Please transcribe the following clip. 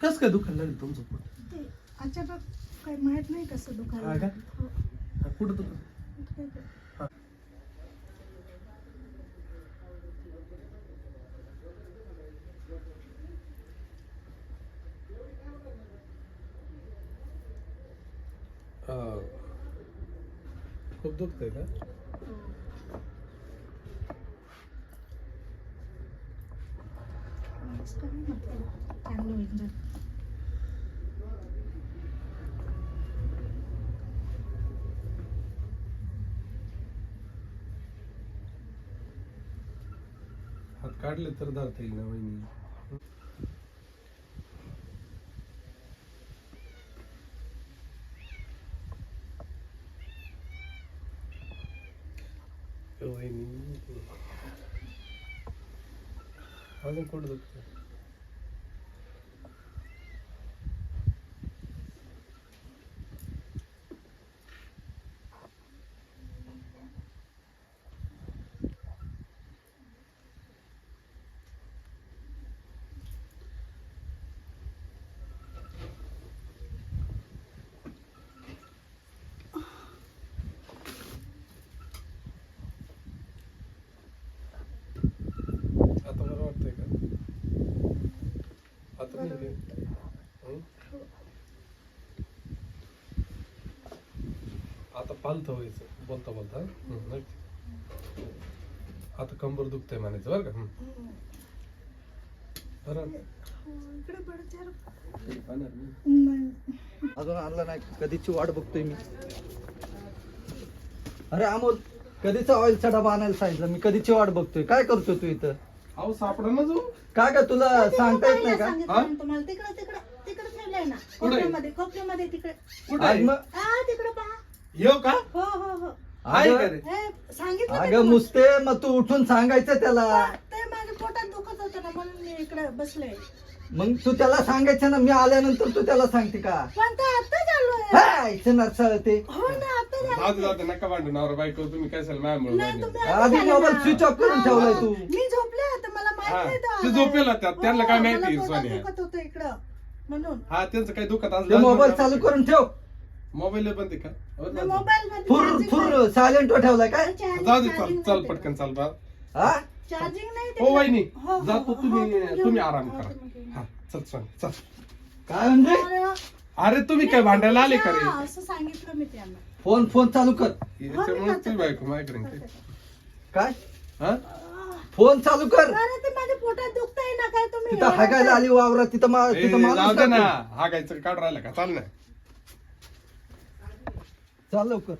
कस काय दुखायला लागलं तुमचं ते अचानक काही माहीत नाही कसं दुखायला हा का? हो. हा, कुठं दुखत काय ते- खूप दुखतंय का? मस्त म्हटलं. चांगलं होईल जर. हात काढले तर धरता येईल ना वहिनी वहिनी अजून कुठं दुखतंय आता बरं वाटतंय का आता नाही व्हायचं बोलता बोलता आता कंबर दुखतंय म्हणायचं बरं का? अजून आणला नाही. कधीची वाट बघतोय मी. अरे अमोल कधीचा ऑइलचा डबा आणायला सांगितलं? मी कधीची वाट बघतोय? काय करतोय तू इथं? अहो सापडा ना जो काय का तुला सांगता येत नाही का हा? तुम्हाला तिकडे तिकडे तिकडे ठेवलंय ना कुठे? खोपड्यामध्ये खोपड्यामध्ये तिकडे कुठे आज आहे? मग हा तिकडे पहा येऊ का हो हो हो आहे का अगं रे हे सांगितलं मी अगं तुम्हाला. मुस्ते मग तू उठून सांगायचं त्याला ते माझ्या पोटात दुखत होतं ना म्हणून मी इकडे बसले मग तू त्याला सांगायचं ना मी आल्यानंतर तू त्याला सांगते का पण ते आता चालू आहे हाय, इथं नरसाळ ते हो ना आता जाऊ नका भांडू नवरा बायको तुम्ही काय नाही तुम्ही. आता आधी झालं मोबाईल ना. स्विच ऑफ करून ठेवलाय. तू. मी झोपले हा, माहीत ते झोपेल होत्या, हो, त्यांना काय माहिती, मला पोटात सोनिया. दुखत होतं इकडं. म्हणून. हा त्यांचं काही दुखत ते मोबाईल चालू करून ठेव. मोबाईल बंद आहे का? हो, जाऊ दे. मोबाईल फुर फुर सायलेंट ठेवलाय काय? जाऊ दे चल चल पटकन चाल बा. हा? चार्जिंग नाही हो वहिनी हो, हो, जातो हो, तुम्ही हो, तुम्ही. आराम हो, करा. हा चल चल चल. काय म्हणजे अरे, अरे तुम्ही काय भांडायला आले का रे? हा, असं सांगितलं मी त्यांना. फोन फोन चालू कर. याच्यामुळे तुम्ही बायको माझ्याकडे. काय? हा? फोन चालू कर. अरे ते माझ्या पोटात दुखतंय ना काय तुम्ही तिथं हागायला आली वावरात तिथं मा- ए, तिथं जाऊ माणूस दे ना. हा गायचं काढ राहिला का? चाल ना चाल लवकर.